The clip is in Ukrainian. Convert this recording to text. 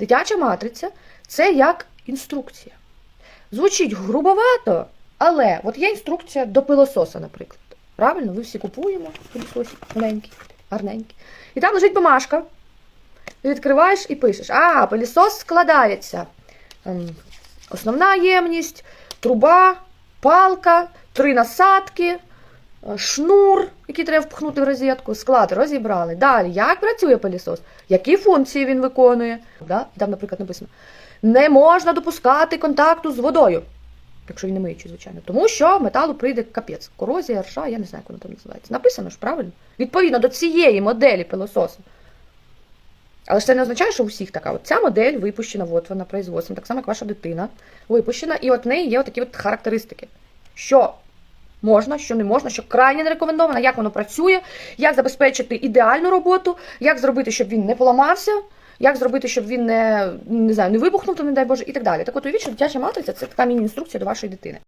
Дитяча матриця це як інструкція. Звучить грубовато, але от є інструкція до пилососа, наприклад. Правильно, ви всі купуємо пилососик маленький, гарненький. І там лежить бумажка. Відкриваєш і пишеш: А, пилісос складається. Ем, Основна ємність, труба, палка, три насадки, шнур, який треба впхнути в розетку, склад розібрали. Далі, як працює пилісос, які функції він виконує. Да? Там, наприклад, написано: не можна допускати контакту з водою, якщо він не миючий, звичайно, тому що металу прийде капець, корозія, рша, я не знаю, як воно там називається. Написано ж правильно? Відповідно до цієї моделі пилососу. Але ж це не означає, що у всіх така. От ця модель випущена, от вона производством, так само, як ваша дитина випущена, і от в неї є такі от характеристики. Що можна, що не можна, що крайне не рекомендовано, як воно працює, як забезпечити ідеальну роботу, як зробити, щоб він не поламався, як зробити, щоб він не, не знаю, не вибухнув, то не дай Боже, і так далі. Так от уявіть, що дитяча матриця це така міні-інструкція до вашої дитини.